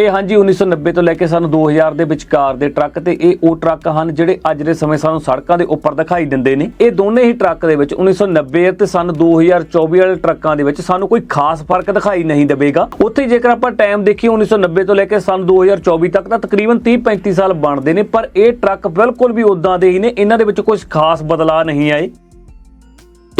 ਇਹ ਹਾਂਜੀ 1990 ਤੋਂ ਲੈ ਕੇ ਸਾਨੂੰ 2000 ਦੇ ਵਿਚਕਾਰ ਦੇ ਟਰੱਕ ਤੇ ਇਹ ਉਹ ਟਰੱਕ ਹਨ ਜਿਹੜੇ ਅੱਜ ਦੇ ਸਮੇਂ ਸਾਨੂੰ ਸੜਕਾਂ ਦੇ ਉੱਪਰ ਦਿਖਾਈ ਦਿੰਦੇ ਨੇ। ਇਹ ਦੋਨੇ ਹੀ ਟਰੱਕ ਦੇ ਵਿੱਚ 1990 ਤੇ ਸਨ 2024 ਵਾਲੇ ਟਰੱਕਾਂ ਦੇ ਵਿੱਚ ਸਾਨੂੰ ਕੋਈ ਖਾਸ ਫ਼ਰਕ ਦਿਖਾਈ ਨਹੀਂ ਦੇਵੇਗਾ। ਉੱਥੇ ਜੇਕਰ ਆਪਾਂ ਟਾਈਮ ਦੇਖੀਏ 1990 ਤੋਂ ਲੈ ਕੇ ਸਨ 2024 ਤੱਕ ਤਾਂ ਤਕਰੀਬਨ 30-35 ਸਾਲ ਬਣਦੇ ਨੇ, ਪਰ ਇਹ ਟਰੱਕ ਬਿਲਕੁਲ ਵੀ ਉਦਾਂ ਦੇ ਹੀ ਨੇ। ਇਹਨਾਂ ਦੇ ਵਿੱਚ ਕੁਝ ਖਾਸ ਬਦਲਾਅ ਨਹੀਂ ਆਏ।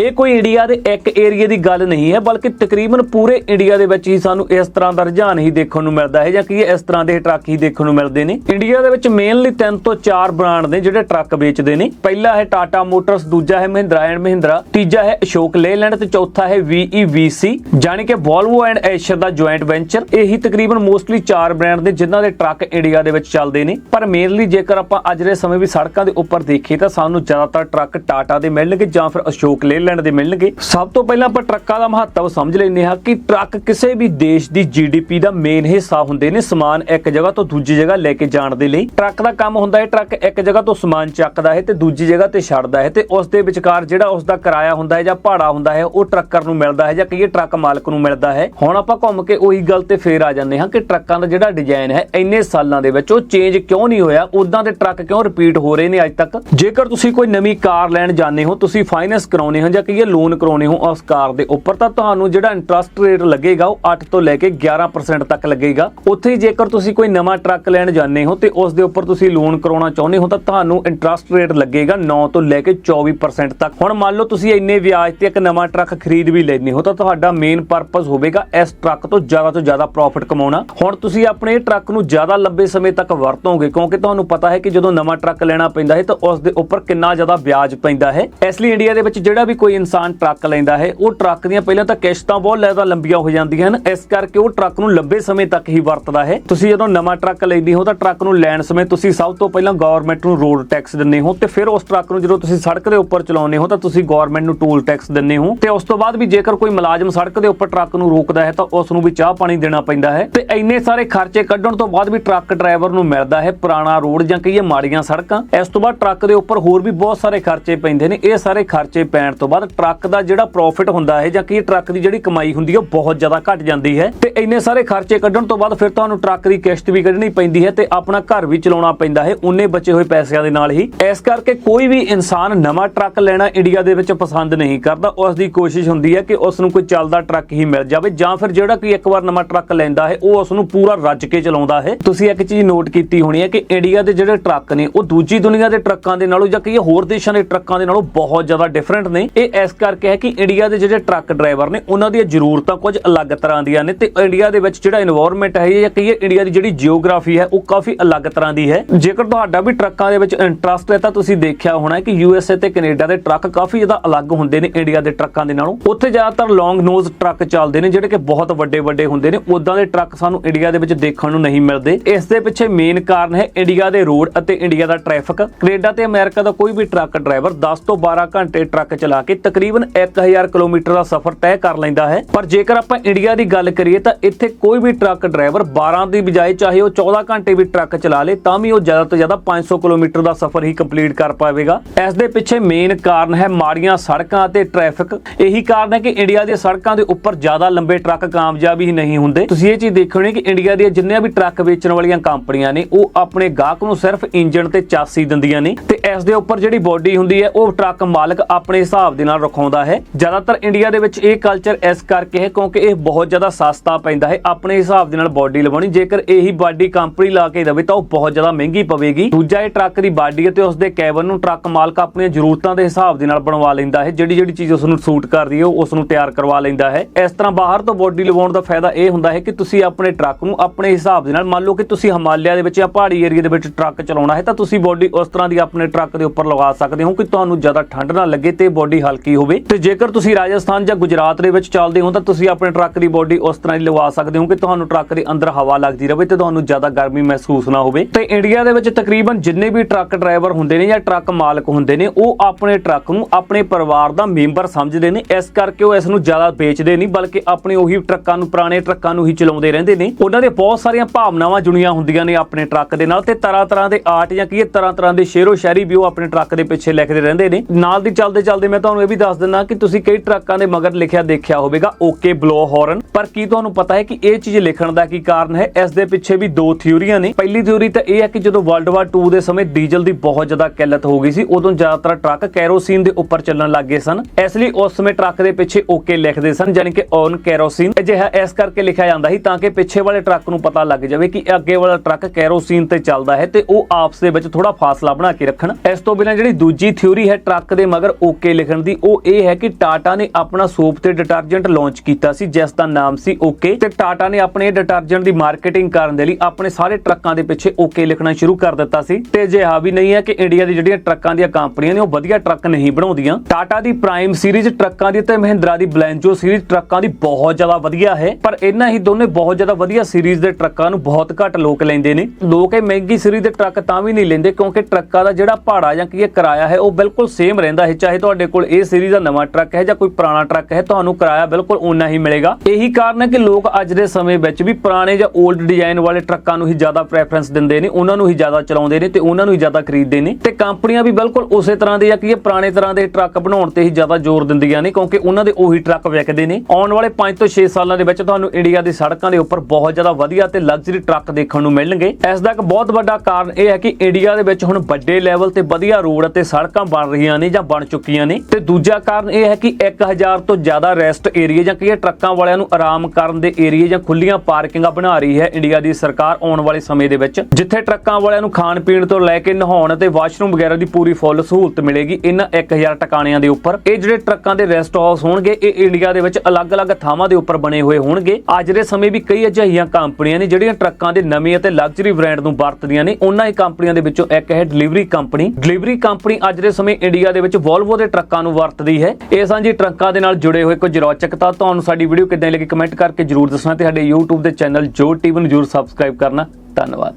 ਇਹ ਕੋਈ ਇੰਡੀਆ ਦੇ ਇੱਕ ਏਰੀਆ ਦੀ ਗੱਲ ਨਹੀਂ ਹੈ, ਬਲਕਿ ਤਕਰੀਬਨ ਪੂਰੇ ਇੰਡੀਆ ਦੇ ਵਿੱਚ ਹੀ ਸਾਨੂੰ ਇਸ ਤਰ੍ਹਾਂ ਦਾ ਰੁਝਾਨ ਹੀ ਦੇਖਣ ਨੂੰ ਮਿਲਦਾ ਹੈ, ਜਾਂ ਕਿ ਇਸ ਤਰ੍ਹਾਂ ਦੇ ਟਰੱਕ ਹੀ ਦੇਖਣ ਨੂੰ ਮਿਲਦੇ ਨੇ। ਇੰਡੀਆ ਦੇ ਵਿੱਚ ਮੇਨਲੀ 3 ਤੋਂ 4 ਬ੍ਰਾਂਡ ਨੇ ਜਿਹੜੇ ਟਰੱਕ ਵੇਚਦੇ ਨੇ। ਪਹਿਲਾ ਹੈ ਟਾਟਾ ਮੋਟਰਸ ਦੂਜਾ ਹੈ ਮਹਿੰਦਰਾ ਐਂਡ ਮਹਿੰਦਰਾ, ਤੀਜਾ ਹੈ ਅਸ਼ੋਕ ਲੇਲੈਂਡ ਤੇ ਚੌਥਾ ਹੈ VEVC ਜਾਣੀ ਕਿ ਵੋਲਵੋ ਐਂਡ ਐਸ਼ਰ ਦਾ ਜੁਆਇੰਟ ਵੈਂਚਰ ਇਹੀ ਤਕਰੀਬਨ ਮੋਸਟਲੀ 4 ਬ੍ਰਾਂਡ ਦੇ ਜਿਨ੍ਹਾਂ ਦੇ ਟਰੱਕ ਇੰਡੀਆ ਦੇ ਵਿੱਚ ਚੱਲਦੇ ਨੇ। ਪਰ ਮੇਨਲੀ ਜੇਕਰ ਆਪਾਂ ਅੱਜ ਦੇ ਸਮੇਂ ਵੀ ਸੜਕਾਂ ਦੇ ਉੱਪਰ ਦੇਖੀਏ ਤਾਂ ਸਾਨੂੰ ਜ਼ਿਆਦਾਤਰ ਟਰੱਕ ਟਾਟਾ ਦੇ ਮਿਲਣਗੇ ਜਾਂ ਫਿਰ ਅਸ਼ੋਕ ਲੇਲੈਂਡ ਦੇ ਮਿਲਣਗੇ। ਸਭ ਤੋਂ ਪਹਿਲਾਂ ਆਪਾਂ ਟਰੱਕਾਂ ਦਾ ਮਹੱਤਵ ਸਮਝ ਲੈਂਦੇ ਹਾਂ ਕਿ ਟਰੱਕ ਕਿਸੇ ਵੀ ਦੇਸ਼ ਦੀ ਜੀਡੀਪੀ ਦਾ ਮੇਨ ਹਿੱਸਾ ਹੁੰਦੇ ਨੇ, ਸਮਾਨ ਇੱਕ ਜਗ੍ਹਾ ਤੋਂ ਦੂਜੀ ਜਗ੍ਹਾ ਲੈ ਕੇ ਜਾਣ ਦੇ ਲਈ। ਟਰੱਕ ਦਾ ਕੰਮ ਹੁੰਦਾ ਹੈ, ਟਰੱਕ ਇੱਕ ਜਗ੍ਹਾ ਤੋਂ ਸਮਾਨ ਚੱਕਦਾ ਹੈ ਤੇ ਦੂਜੀ ਜਗ੍ਹਾ ਤੇ ਛੱਡਦਾ ਹੈ ਤੇ ਉਸ ਦੇ ਵਿਚਕਾਰ ਜਿਹੜਾ ਉਸ ਦਾ ਕਿਰਾਇਆ ਹੁੰਦਾ ਹੈ ਜਾਂ ਭਾੜਾ ਹੁੰਦਾ ਹੈ, ਉਹ ਟਰੱਕਰ ਨੂੰ ਮਿਲਦਾ ਹੈ ਜਾਂ ਕਹੀਏ ਟਰੱਕ ਮਾਲਕ ਨੂੰ ਮਿਲਦਾ ਹੈ। ਹੁਣ ਆਪਾਂ ਘੁੰਮ ਕੇ ਉਹੀ ਗੱਲ ਤੇ ਫੇਰ ਆ ਜਾਂਦੇ ਹਾਂ ਕਿ ਟਰੱਕਾਂ ਦਾ ਜਿਹੜਾ ਡਿਜ਼ਾਈਨ ਹੈ, ਇੰਨੇ ਸਾਲਾਂ ਦੇ ਵਿੱਚ ਉਹ ਚੇਂਜ ਕਿਉਂ ਨਹੀਂ ਹੋਇਆ? ਉਦਾਂ ਦੇ ਟਰੱਕ ਕਿਉਂ ਰਿਪੀਟ ਹੋ ਰਹੇ ਨੇ ਅੱਜ ਤੱਕ? ਜੇਕਰ ਤੁਸੀਂ ਕੋਈ ਨਵੀਂ ਕਾਰ ਲੈਣ ਜਾਂਦੇ ਹੋ, ਤੁਸੀਂ ਫਾਈਨੈਂਸ ਕਰਾਉਣੇ ਹੋ ਜਾਂ ਕਹੀਏ ਲੋਨ ਕਰਾਉਣੇ ਹੋ ਉਸ ਕਾਰ ਦੇ ਉੱਪਰ, ਤਾਂ ਤੁਹਾਨੂੰ ਜਿਹੜਾ ਇੰਟਰਸਟ ਰੇਟ ਲੱਗੇਗਾ ਉਹ 8 ਤੋਂ ਲੈ ਕੇ 11% ਤੱਕ ਲੱਗੇਗਾ। ਉੱਥੇ ਜੇਕਰ ਤੁਸੀਂ ਕੋਈ ਨਵਾਂ ਟਰੱਕ ਲੈਣ ਜਾਂਦੇ ਹੋ ਤੇ ਉਸ ਦੇ ਉੱਪਰ ਤੁਸੀਂ ਲੋਨ ਕਰਾਉਣਾ ਚਾਹੁੰਦੇ ਹੋ, ਤਾਂ ਤੁਹਾਨੂੰ ਇੰਟਰਸਟ ਰੇਟ ਲੱਗੇਗਾ 9 ਤੋਂ ਲੈ ਕੇ 24% ਤੱਕ। ਹੁਣ ਮੰਨ ਲਓ ਤੁਸੀਂ ਇੰਨੇ ਵਿਆਜ ਤੇ ਇੱਕ ਨਵਾਂ ਟਰੱਕ ਖਰੀਦ ਵੀ ਲੈਂਦੇ ਹੋ, ਤਾਂ ਤੁਹਾਡਾ ਮੇਨ ਪਰਪਸ ਹੋਵੇਗਾ ਇਸ ਟਰੱਕ ਤੋਂ ਜ਼ਿਆਦਾ ਤੋਂ ਜ਼ਿਆਦਾ ਪ੍ਰੋਫਿਟ ਕਮਾਉਣਾ। ਹੁਣ ਤੁਸੀਂ ਆਪਣੇ ਟਰੱਕ ਨੂੰ ਜ਼ਿਆਦਾ ਲੰਬੇ ਸਮੇਂ ਤੱਕ ਵਰਤੋਗੇ, ਕਿਉਂਕਿ ਤੁਹਾਨੂੰ ਪਤਾ ਹੈ ਕਿ ਜਦੋਂ ਨਵਾਂ ਟਰੱਕ ਲੈਣਾ ਪੈਂਦਾ ਹੈ, ਤਾਂ ਉਸ ਦੇ ਉੱਪਰ ਕਿੰਨਾ ਜ਼ਿਆਦਾ ਵਿਆਜ ਪੈਂਦਾ ਹੈ। ਇਸ ਲਈ ਇੰਡੀਆ ਦੇ ਵਿੱਚ ਜਿਹੜਾ ਵੀ ਕੋਈ ਇਨਸਾਨ ਟਰੱਕ ਲੈਂਦਾ ਹੈ, ਉਹ ਟਰੱਕ ਦੀਆਂ ਪਹਿਲਾਂ ਤਾਂ ਕਿਸ਼ਤਾਂ ਬਹੁਤ ਜ਼ਿਆਦਾ ਲੰਬੀਆਂ ਹੋ ਜਾਂਦੀਆਂ ਹਨ। ਇਸ ਕਰਕੇ ਉਹ ਟਰੱਕ ਨੂੰ ਲੰਬੇ ਸਮੇਂ ਤੱਕ ਹੀ ਵਰਤਦਾ ਹੈ। ਤੁਸੀਂ ਜਦੋਂ ਨਵਾਂ ਟਰੱਕ ਲੈਂਦੇ ਹੋ ਤਾਂ ਟਰੱਕ ਨੂੰ ਲੈਣ ਸਮੇਂ ਤੁਸੀਂ ਸਭ ਤੋਂ ਪਹਿਲਾਂ ਗਵਰਨਮੈਂਟ ਨੂੰ ਰੋਡ ਟੈਕਸ ਦਿੰਦੇ ਹੋ ਤੇ ਫਿਰ ਉਸ ਟਰੱਕ ਨੂੰ ਜਦੋਂ ਤੁਸੀਂ ਸੜਕ ਦੇ ਉੱਪਰ ਚਲਾਉਂਦੇ ਹੋ ਤਾਂ ਤੁਸੀਂ ਗਵਰਨਮੈਂਟ ਨੂੰ ਟੋਲ ਟੈਕਸ ਦਿੰਦੇ ਹੋ। ਤੇ ਉਸ ਤੋਂ ਬਾਅਦ ਵੀ ਜੇਕਰ ਕੋਈ ਮੁਲਾਜ਼ਮ ਸੜਕ ਦੇ ਉੱਪਰ ਟਰੱਕ ਨੂੰ ਰੋਕਦਾ ਹੈ ਤਾਂ ਉਸ ਨੂੰ ਵੀ ਚਾਹ ਪਾਣੀ ਦੇਣਾ ਪੈਂਦਾ ਹੈ। ਤੇ ਇੰਨੇ ਸਾਰੇ ਖਰਚੇ ਕੱਢਣ ਤੋਂ ਬਾਅਦ ਵੀ ਟਰੱਕ ਡਰਾਈਵਰ ਨੂੰ ਮਿਲਦਾ ਹੈ ਪੁਰਾਣਾ ਰੋਡ ਜਾਂ ਕਹੀਏ ਮਾੜੀਆਂ ਸੜਕਾਂ। ਇਸ ਤੋਂ ਬਾਅਦ ਟਰੱਕ ਦੇ ਉੱਪਰ ਹੋਰ ਵੀ ਬਹੁਤ ਸਾਰੇ ਖਰਚੇ ਪੈਂਦੇ ਨੇ। ਇਹ ਸਾਰੇ ਖਰਚੇ ਪੈਣ ਤੋਂ ਬਾਅਦ ਟਰੱਕ ਦਾ ਜਿਹੜਾ ਪ੍ਰੋਫਿਟ ਹੁੰਦਾ ਹੈ ਜਾਂ ਕੀ ਟਰੱਕ ਦੀ ਜਿਹੜੀ ਕਮਾਈ ਹੁੰਦੀ ਹੈ, ਉਹ ਬਹੁਤ ਜ਼ਿਆਦਾ ਘਟ ਜਾਂਦੀ ਹੈ। ਤੇ ਇੰਨੇ ਸਾਰੇ ਖਰਚੇ ਕੱਢਣ ਤੋਂ ਬਾਅਦ ਫਿਰ ਤੁਹਾਨੂੰ ਟਰੱਕ ਦੀ ਕਿਸ਼ਤ ਵੀ ਕੱਢਣੀ ਪੈਂਦੀ ਹੈ ਤੇ ਆਪਣਾ ਘਰ ਵੀ ਚਲਾਉਣਾ ਪੈਂਦਾ ਹੈ ਉਹਨੇ ਬਚੇ ਹੋਏ ਪੈਸਿਆਂ ਦੇ ਨਾਲ ਹੀ। ਇਸ ਕਰਕੇ ਕੋਈ ਵੀ ਇਨਸਾਨ ਨਵਾਂ ਟਰੱਕ ਲੈਣਾ ਇੰਡੀਆ ਦੇ ਵਿੱਚ ਪਸੰਦ ਨਹੀਂ ਕਰਦਾ। ਉਸ ਦੀ ਕੋਸ਼ਿਸ਼ ਹੁੰਦੀ ਹੈ ਕਿ ਉਸ ਨੂੰ ਕੋਈ ਚੱਲਦਾ ਟਰੱਕ ਹੀ ਮਿਲ ਜਾਵੇ, ਜਾਂ ਫਿਰ ਜਿਹੜਾ ਕੋਈ ਇੱਕ ਵਾਰ ਨਵਾਂ ਟਰੱਕ ਲੈਂਦਾ ਹੈ, ਉਹ ਉਸ ਨੂੰ ਪੂਰਾ ਰੱਜ ਕੇ ਚਲਾਉਂਦਾ ਹੈ। ਤੁਸੀਂ ਇੱਕ ਚੀਜ਼ ਨੋਟ ਕੀਤੀ ਹੋਣੀ ਹੈ ਕਿ ਇੰਡੀਆ ਦੇ ਜਿਹੜੇ ਟਰੱਕ ਨੇ, ਉਹ ਦੂਜੀ ਦੁਨੀਆ ਦੇ ਟਰੱਕਾਂ ਦੇ ਨਾਲੋਂ ਜਾਂ ਕਈ ਹੋਰ ਦੇਸ਼ਾਂ ਦੇ ਟਰੱਕਾਂ ਦੇ ਨਾਲੋਂ ਬਹੁਤ ਜ਼ਿਆਦਾ ਡਿਫਰੈਂਟ ਨੇ। ਇਹ ਇਸ ਕਰਕੇ ਹੈ ਕਿ ਇੰਡੀਆ ਦੇ ਜਿਹੜੇ ਟਰੱਕ ਡਰਾਈਵਰ ਨੇ, ਉਹਨਾਂ ਦੀਆਂ ਜ਼ਰੂਰਤਾਂ ਕੁਝ ਅਲੱਗ ਤਰ੍ਹਾਂ ਦੀਆਂ ਨੇ ਤੇ ਇੰਡੀਆ ਦੇ ਵਿੱਚ ਜਿਹੜਾ এনवायरमेंट ਹੈ ਜਾਂ ਕਹੀਏ ਇੰਡੀਆ ਦੀ ਜਿਹੜੀ ਜੀਓਗ੍ਰਾਫੀ ਹੈ, ਉਹ ਕਾਫੀ ਅਲੱਗ ਤਰ੍ਹਾਂ ਦੀ ਹੈ। ਜੇਕਰ ਤੁਹਾਡਾ ਵੀ ਟਰੱਕਾਂ ਦੇ ਵਿੱਚ ਇੰਟਰਸਟ ਹੈ, ਤਾਂ ਤੁਸੀਂ ਦੇਖਿਆ ਹੋਣਾ ਕਿ ਯੂਐਸਏ ਤੇ ਕੈਨੇਡਾ ਦੇ ਟਰੱਕ ਕਾਫੀ ਜ਼ਿਆਦਾ ਅਲੱਗ ਹੁੰਦੇ ਨੇ ਇੰਡੀਆ ਦੇ ਟਰੱਕਾਂ ਦੇ ਨਾਲੋਂ। ਉੱਥੇ ਜ਼ਿਆਦਾਤਰ ਲੌਂਗ ਨੋਜ਼ ਟਰੱਕ ਚੱਲਦੇ ਨੇ, ਜਿਹੜੇ ਕਿ ਬਹੁਤ ਵੱਡੇ ਵੱਡੇ ਹੁੰਦੇ ਨੇ। ਉਦਾਂ ਦੇ ਟਰੱਕ ਸਾਨੂੰ ਇੰਡੀਆ ਦੇ ਵਿੱਚ ਦੇਖਣ ਨੂੰ ਨਹੀਂ ਮਿਲਦੇ। ਇਸ ਦੇ ਪਿੱਛੇ ਮੇਨ ਕਾਰਨ ਹੈ ਇੰਡੀਆ ਦੇ ਰੋਡ ਅਤੇ ਇੰਡੀਆ ਦਾ ਟ੍ਰੈਫਿਕ ਕੈਨੇਡਾ ਤੇ ਅਮਰੀਕਾ ਦਾ ਕੋਈ ਵੀ ਟਰੱਕ ਡਰਾਈਵਰ 10 ਤੋਂ 12 ਘੰਟੇ ਟਰੱਕ ਚਲਾ ਕੇ ਤਕਰੀਬਨ 1000 ਕਿਲੋਮੀਟਰ ਦਾ ਸਫ਼ਰ ਤੈਅ ਕਰ ਲੈਂਦਾ ਹੈ। ਪਰ ਜੇਕਰ ਆਪਾਂ ਇੰਡੀਆ ਦੀ ਗੱਲ ਕਰੀਏ ਤਾਂ ਇੱਥੇ ਕੋਈ ਵੀ ਟਰੱਕ ਡਰਾਈਵਰ 12 ਦੀ ਬਜਾਏ ਚਾਹੇ ਉਹ 14 ਘੰਟੇ ਵੀ ਟਰੱਕ ਚਲਾ ਲੇ, ਤਾਂ ਵੀ ਉਹ ਜ਼ਿਆਦਾ ਤੋਂ ਜ਼ਿਆਦਾ 500 ਕਿਲੋਮੀਟਰ ਦਾ ਸਫ਼ਰ ਹੀ ਕੰਪਲੀਟ ਕਰ ਪਾਵੇਗਾ। ਇਸ ਦੇ ਪਿੱਛੇ ਮੇਨ ਕਾਰਨ ਹੈ ਮਾੜੀਆਂ ਸੜਕਾਂ ਅਤੇ ਟ੍ਰੈਫਿਕ ਇਹੀ ਕਾਰਨ ਹੈ ਕਿ ਇੰਡੀਆ ਦੀਆਂ ਸੜਕਾਂ ਦੇ ਉੱਪਰ ਜ਼ਿਆਦਾ ਲੰਬੇ ਟਰੱਕ ਕਾਮਯਾਬ ਹੀ ਨਹੀਂ ਹੁੰਦੇ। ਤੁਸੀਂ ਇਹ ਚੀਜ਼ ਦੇਖੋਗੇ ਕਿ ਇੰਡੀਆ ਦੀਆਂ ਜਿੰਨੀਆਂ ਵੀ ਟਰੱਕ ਵੇਚਣ ਵਾਲੀਆਂ ਕੰਪਨੀਆਂ ਨੇ, ਉਹ ਆਪਣੇ ਗਾਹਕ ਨੂੰ ਸਿਰਫ ਇੰਜਨ ਤੇ ਚਾਸੀ ਦਿੰਦੀਆਂ ਨੇ। ਤੇ ਇਸ ਦੇ ਉੱਪਰ ਜਿਹੜੀ ਬੋਡੀ ਹੁੰਦੀ ਹੈ, ਉਹ ਟਰੱਕ ਮਾਲਕ ਆਪਣੇ ਹਿਸਾਬ ਦੇ ਨਾਲ ਰਖਾਉਂਦਾ ਹੈ। ਜ਼ਿਆਦਾਤਰ ਇੰਡੀਆ ਦੇ ਵਿੱਚ ਇਹ ਕਲਚਰ ਇਸ ਕਰਕੇ ਹੈ ਕਿਉਂਕਿ ਇਹ ਬਹੁਤ ਜ਼ਿਆਦਾ ਸਸਤਾ ਪੈਂਦਾ ਹੈ। ਆਪਣੇ ਹਿਸਾਬ ਦੇ ਨਾਲ ਬਾਡੀ ਲਵਾਉਣੀ। ਜੇਕਰ ਇਹੀ ਬਾਡੀ ਕੰਪਨੀ ਲਾ ਕੇ ਦੇਵੇ ਤਾਂ ਉਹ ਬਹੁਤ ਜ਼ਿਆਦਾ ਮਹਿੰਗੀ ਪਵੇਗੀ। ਦੂਜਾ ਇਹ ਟਰੱਕ ਦੀ ਬਾਡੀ ਹੈ ਤੇ ਉਸ ਦੇ ਕੈਬਨ ਨੂੰ ਟਰੱਕ ਮਾਲਕ ਆਪਣੀਆਂ ਜ਼ਰੂਰਤਾਂ ਦੇ ਹਿਸਾਬ ਦੇ ਨਾਲ ਬਣਵਾ ਲੈਂਦਾ ਹੈ। ਜਿਹੜੀ ਜਿਹੜੀ ਚੀਜ਼ ਉਸ ਨੂੰ ਸੂਟ ਕਰਦੀ ਹੈ, ਉਹ ਉਸ ਨੂੰ ਤਿਆਰ ਕਰਵਾ ਲੈਂਦਾ ਹੈ। ਇਸ ਤਰ੍ਹਾਂ ਬਾਹਰ ਤੋਂ ਬਾਡੀ ਲਵਾਉਣ ਦਾ ਫਾਇਦਾ ਇਹ ਹੁੰਦਾ ਹੈ ਕਿ ਤੁਸੀਂ ਆਪਣੇ ਟਰੱਕ ਨੂੰ ਆਪਣੇ ਹਿਸਾਬ ਦੇ ਨਾਲ ਮੰਨ ਲਓ ਕਿ ਤੁਸੀਂ ਹਿਮਾਲਿਆ ਦੇ ਵਿੱਚ ਜਾਂ ਪਹਾੜੀ ਏਰੀਆ ਦੇ ਵਿੱਚ ਟਰੱਕ ਚਲਾਉਣਾ ਹੈ ਤਾਂ ਤੁਸੀਂ ਬਾਡੀ ਉਸ ਤਰ੍ਹਾਂ ਦੀ ਆਪਣੇ ਟਰੱਕ ਦੇ ਉੱਪਰ ਲਗਾ ਸਕਦੇ ਹੋ ਕਿ ਤੁਹਾਨੂੰ ਜ਼ਿਆਦਾ ਠੰਡ ਨਾ ਲੱਗੇ ਤੇ ਬਾਡੀ ਹਲਕੀ ਹੋਵੇ? ਤੇ ਜੇਕਰ ਤੁਸੀਂ ਰਾਜਸਥਾਨ ਜਾਂ ਗੁਜਰਾਤ ਦੇ ਵਿੱਚ ਚੱਲਦੇ ਹੋ, ਤਾਂ ਤੁਸੀਂ ਆਪਣੇ ਟਰੱਕ ਦੀ ਬੋਡੀ ਉਸ ਤਰ੍ਹਾਂ ਦੀ ਲਗਾ ਸਕਦੇ ਹੋ ਕਿ ਤੁਹਾਨੂੰ ਟਰੱਕ ਦੇ ਅੰਦਰ ਹਵਾ ਲੱਗਦੀ ਰਹੇ ਤੇ ਤੁਹਾਨੂੰ ਜ਼ਿਆਦਾ ਗਰਮੀ ਮਹਿਸੂਸ ਨਾ ਹੋਵੇ। ਤੇ ਇੰਡੀਆ ਦੇ ਵਿੱਚ ਤਕਰੀਬਨ ਜਿੰਨੇ ਵੀ ਟਰੱਕ ਡਰਾਈਵਰ ਹੁੰਦੇ ਨੇ ਜਾਂ ਟਰੱਕ ਮਾਲਕ ਹੁੰਦੇ ਨੇ, ਉਹ ਆਪਣੇ ਟਰੱਕ ਨੂੰ ਆਪਣੇ ਪਰਿਵਾਰ ਦਾ ਮੈਂਬਰ ਸਮਝਦੇ ਨੇ। ਇਸ ਕਰਕੇ ਉਹ ਇਸ ਨੂੰ ਜ਼ਿਆਦਾ ਵੇਚਦੇ ਨਹੀਂ, ਬਲਕਿ ਆਪਣੇ ਉਹੀ ਟਰੱਕਾਂ ਨੂੰ, ਪੁਰਾਣੇ ਟਰੱਕਾਂ ਨੂੰ ਹੀ ਚਲਾਉਂਦੇ ਰਹਿੰਦੇ ਨੇ। ਉਹਨਾਂ ਦੇ ਬਹੁਤ ਸਾਰੀਆਂ ਭਾਵਨਾਵਾਂ ਜੁੜੀਆਂ ਹੁੰਦੀਆਂ ਨੇ ਆਪਣੇ ਟਰੱਕ ਦੇ ਨਾਲ ਤੇ ਤਰ੍ਹਾਂ ਤਰ੍ਹਾਂ ਦੇ ਆਰਟ ਜਾਂ ਕੀ ਤਰ੍ਹਾਂ ਤਰ੍ਹਾਂ ਦੇ ਸ਼ੇਰੋ ਸ਼ਾਇਰੀ ਵੀ ਉਹ ਆਪਣੇ ਟਰੱਕ ਦੇ ਪਿੱਛੇ ਲਿਖਦੇ ਰਹਿੰਦੇ ਨੇ। ਨਾਲ ਦੀ ਚੱਲਦੇ ਚੱਲਦੇ ਮੈਂ ਤੁਹਾਨੂੰ ਤੁਹਾਨੂੰ ਇਹ ਵੀ ਦੱਸ ਦਿੰਦਾ ਕਿ ਤੁਸੀਂ ਕਈ ਟਰੱਕਾਂ ਦੇ ਮਗਰ ਲਿਖਿਆ ਦੇਖਿਆ ਹੋਵੇਗਾ, ਓਕੇ ਬਲੋ ਹਾਰਨ ਪਰ ਕੀ ਤੁਹਾਨੂੰ ਪਤਾ ਹੈ ਕਿ ਇਹ ਚੀਜ਼ ਲਿਖਣ ਦਾ ਕੀ ਕਾਰਨ ਹੈ? ਇਸ ਦੇ ਪਿੱਛੇ ਵੀ ਦੋ ਥਿਊਰੀਆਂ ਨੇ। ਪਹਿਲੀ ਥਿਊਰੀ ਤਾਂ ਇਹ ਹੈ ਕਿ ਜਦੋਂ ਵਰਲਡ ਵਾਰ 2 ਦੇ ਸਮੇਂ ਡੀਜ਼ਲ ਦੀ ਬਹੁਤ ਜ਼ਿਆਦਾ ਕਿੱਲਤ ਹੋ ਗਈ ਸੀ, ਉਦੋਂ ਜ਼ਿਆਦਾਤਰ ਟਰੱਕ ਕੈਰੋਸੀਨ ਦੇ ਉੱਪਰ ਚੱਲਣ ਲੱਗ ਗਏ ਸਨ। ਇਸ ਲਈ ਉਸ ਸਮੇਂ ਟਰੱਕ ਦੇ ਪਿੱਛੇ ਓਕੇ ਲਿਖਦੇ ਸਨ, ਯਾਨੀ ਕਿ ਔਨ ਕੈਰੋਸੀਨ। ਅਜਿਹਾ ਇਸ ਕਰਕੇ ਲਿਖਿਆ ਜਾਂਦਾ ਸੀ ਤਾਂ ਕਿ ਪਿੱਛੇ ਵਾਲੇ ਟਰੱਕ ਨੂੰ ਪਤਾ ਲੱਗ ਜਾਵੇ ਕਿ ਅੱਗੇ ਵਾਲਾ ਟਰੱਕ ਕੈਰੋਸੀਨ ਤੇ ਚੱਲਦਾ ਹੈ ਤੇ ਉਹ ਆਪਸ ਦੇ ਵਿੱਚ ਥੋੜਾ ਫਾਸਲਾ ਬਣਾ ਕੇ ਰੱਖਣ। ਇਸ ਤੋਂ ਬਿਨਾਂ ਜਿਹੜੀ ਦੂਜੀ ਥਿਊਰੀ ਹੈ, ਟਰੱਕ ਦੇ ਮਗਰ ਓਕੇ ਲਿਖਣ ਦੀ ਉਹ ਇਹ ਹੈ ਕਿ ਟਾਟਾ ਨੇ ਆਪਣਾ ਸੋਪ ਤੇ ਡਿਟਰਜੈਂਟ ਲਾਂਚ ਕੀਤਾ ਸੀ, ਜਿਸ ਦਾ ਨਾਮ ਸੀ ਓਕੇ ਤੇ ਟਾਟਾ ਨੇ ਆਪਣੇ ਡਿਟਰਜੈਂਟ ਦੀ ਮਾਰਕੀਟਿੰਗ ਕਰਨ ਦੇ ਲਈ ਆਪਣੇ ਸਾਰੇ ਟਰੱਕਾਂ ਦੇ ਪਿੱਛੇ ਓਕੇ ਲਿਖਣਾ ਸ਼ੁਰੂ ਕਰ ਦਿੱਤਾ ਸੀ। ਤੇ ਅਜਿਹਾ ਵੀ ਨਹੀਂ ਹੈ ਕਿ ਇੰਡੀਆ ਦੀ ਜਿਹੜੀਆਂ ਟਰੱਕਾਂ ਦੀਆਂ ਕੰਪਨੀਆਂ ਨੇ ਉਹ ਵਧੀਆ ਟਰੱਕ ਨਹੀਂ ਬਣਾਉਂਦੀਆਂ। ਟਾਟਾ ਦੀ ਪ੍ਰਾਈਮ ਸੀਰੀਜ਼ ਟਰੱਕਾਂ ਦੀ ਤੇ ਮਹਿੰਦਰਾ ਦੀ ਬਲੈਂਜੋ ਸੀਰੀਜ਼ ਟਰੱਕਾਂ ਦੀ ਬਹੁਤ ਜ਼ਿਆਦਾ ਵਧੀਆ ਹੈ, ਪਰ ਇਹਨਾਂ ਹੀ ਦੋਨੇ ਬਹੁਤ ਜ਼ਿਆਦਾ ਵਧੀਆ ਸੀਰੀਜ਼ ਦੇ ਟਰੱਕਾਂ ਨੂੰ ਬਹੁਤ ਘੱਟ ਲੋਕ ਲੈਂਦੇ ਨੇ। ਲੋਕ ਇਹ ਮਹਿੰਗੀ ਸੀਰੀਜ਼ ਦੇ ਟਰੱਕ ਤਾਂ ਵੀ ਨਹੀਂ ਲੈਂਦੇ ਕਿਉਂਕਿ ਟਰੱਕਾਂ ਦਾ ਜਿਹੜਾ ਭਾੜਾ ਜਾਂ ਕੀ ਇਹ ਕਿਰਾਇਆ ਹੈ, ਉਹ ਬਿਲਕੁਲ ਸੇਮ ਰਹਿੰਦਾ ਹੈ, ਚਾਹੇ ਤੁਹਾਡੇ ਕੋਲ ਇਹ ਸੀਰੀਜ਼ ਦਾ ਨਵਾਂ ਟਰੱਕ ਹੈ ਜਾਂ ਕੋਈ ਪੁਰਾਣਾ ਟਰੱਕ ਹੈ, ਤੁਹਾਨੂੰ ਕਿਰਾਇਆ ਬਿਲਕੁਲ ਓਨਾ ਹੀ ਮਿਲੇਗਾ। ਇਹੀ ਕਾਰਨ ਹੈ ਕਿ ਲੋਕ ਅੱਜ ਦੇ ਸਮੇਂ ਵਿੱਚ ਵੀ ਪੁਰਾਣੇ ਜਾਂ 올ਡ ਡਿਜ਼ਾਈਨ ਵਾਲੇ ਟਰੱਕਾਂ ਨੂੰ ਹੀ ਜ਼ਿਆਦਾ ਪ੍ਰੈਫਰੈਂਸ ਦਿੰਦੇ ਨੇ, ਉਹਨਾਂ ਨੂੰ ਹੀ ਜ਼ਿਆਦਾ ਚਲਾਉਂਦੇ ਨੇ ਤੇ ਉਹਨਾਂ ਨੂੰ ਹੀ ਜ਼ਿਆਦਾ ਖਰੀਦਦੇ ਨੇ ਤੇ ਕੰਪਨੀਆਂ ਵੀ ਬਿਲਕੁਲ ਉਸੇ ਤਰ੍ਹਾਂ ਦੇ ਜਾਂ ਕੀ ਇਹ ਪੁਰਾਣੇ ਤਰ੍ਹਾਂ ਦੇ ਟਰੱਕ ਬਣਾਉਣ ਤੇ ਹੀ ਜ਼ਿਆਦਾ ਜ਼ੋਰ ਦਿੰਦੀਆਂ ਨੇ ਕਿਉਂਕਿ ਉਹਨਾਂ ਦੇ ਉਹੀ ਟਰੱਕ ਵਿਕਦੇ ਨੇ। ਆਉਣ ਵਾਲੇ 5 ਤੋਂ 6 ਸਾਲਾਂ ਦੇ ਵਿੱਚ ਤੁਹਾਨੂੰ ਇੰਡੀਆ ਦੀ ਸੜਕਾਂ ਦੇ ਉੱਪਰ ਬਹੁਤ ਜ਼ਿਆਦਾ ਵਧੀਆ ਤੇ ਲਗਜ਼ਰੀ ਟਰੱਕ ਦੇਖਣ ਨੂੰ ਮਿਲਣਗੇ। ਇਸ ਦਾ ਇੱਕ ਬਹੁਤ ਵੱਡਾ ਕਾਰਨ ਇਹ ਹੈ ਕਿ ਇੰਡੀਆ ਦੇ ਵਿੱਚ ਹੁਣ ਵੱਡੇ ਲੈਵਲ ਤੇ ਵਧੀਆ ਰੋਡ ਅਤੇ ਸੜਕਾਂ ਬਣ ਰਹੀਆਂ ਨੇ ਜਾਂ ਬਣ ਚੁੱਕੀਆਂ ਨੇ ਤੇ ਦੂਜਾ ਕਾਰਨ ਇਹ ਹੈ ਕਿ 1000 ਤੋਂ ਜ਼ਿਆਦਾ ਰੈਸਟ ਏਰੀਆ ਜਾਂ ਕਈ ਟਰੱਕਾਂ ਵਾਲਿਆਂ ਨੂੰ ਆਰਾਮ ਕਰਨ ਦੇ ਏਰੀਆ ਜਾਂ ਖੁੱਲੀਆਂ ਪਾਰਕਿੰਗਾਂ ਬਣਾ ਰਹੀ ਹੈ ਇੰਡੀਆ ਦੀ ਸਰਕਾਰ ਆਉਣ ਵਾਲੇ ਸਮੇਂ ਦੇ ਵਿੱਚ, ਜਿੱਥੇ ਟਰੱਕਾਂ ਵਾਲਿਆਂ ਨੂੰ ਖਾਣ ਪੀਣ ਤੋਂ ਲੈ ਕੇ ਨਹਾਉਣ ਅਤੇ ਵਾਸ਼ਰੂਮ ਵਗੈਰਾ ਦੀ ਪੂਰੀ ਫੁੱਲ ਸਹੂਲਤ ਮਿਲੇਗੀ ਇਹਨਾਂ 1000 ਟਿਕਾਣਿਆਂ ਦੇ ਉੱਪਰ। ਇਹ ਜਿਹੜੇ ਟਰੱਕਾਂ ਦੇ ਰੈਸਟ ਹਾਊਸ ਹੋਣਗੇ, ਇਹ ਇੰਡੀਆ ਦੇ ਵਿੱਚ ਅਲੱਗ-ਅਲੱਗ ਥਾਵਾਂ ਦੇ ਉੱਪਰ ਬਣੇ ਹੋਏ ਹੋਣਗੇ। ਅੱਜ ਦੇ ਸਮੇਂ ਵੀ ਕਈ ਅਜਿਹੀਆਂ ਕੰਪਨੀਆਂ ਨੇ ਜਿਹੜੀਆਂ ਟਰੱਕਾਂ ਦੇ ਨਵੇਂ ਅਤੇ ਲਗਜ਼ਰੀ ਬ੍ਰਾਂਡ ਨੂੰ ਵਰਤਦੀਆਂ ਨੇ। ਉਹਨਾਂ ਹੀ ਕੰਪਨੀਆਂ ਦੇ ਵਿੱਚੋਂ ਇੱਕ ਹੈ ਡਿਲੀਵਰੀ ਕੰਪਨੀ। ਡਿਲੀਵਰੀ ਕੰਪਨੀ ਅੱਜ ਦੇ ਸਮੇਂ ਇੰਡੀਆ ਦੇ ਵਿੱਚ ਵੋਲਵੋ ਦੇ ਟਰੱਕਾਂ ਨੂੰ ਵਰਤਦੀ ਹੈ। ਇਹ ਸਾਂਝੀ ਟਰੰਕਾਂ ਦੇ ਨਾਲ ਜੁੜੇ ਹੋਏ ਕੁਝ ਰੌਚਕਤਾ ਤੁਹਾਨੂੰ ਸਾਡੀ ਵੀਡੀਓ ਕਿੱਦਾਂ ਲੱਗੀ ਕਮੈਂਟ ਕਰਕੇ ਜਰੂਰ ਦੱਸਣਾ ਤੇ ਸਾਡੇ YouTube ਦੇ ਚੈਨਲ ਜੋ ਟੀਵੀ ਨੂੰ ਜਰੂਰ ਸਬਸਕ੍ਰਾਈਬ ਕਰਨਾ। ਧੰਨਵਾਦ।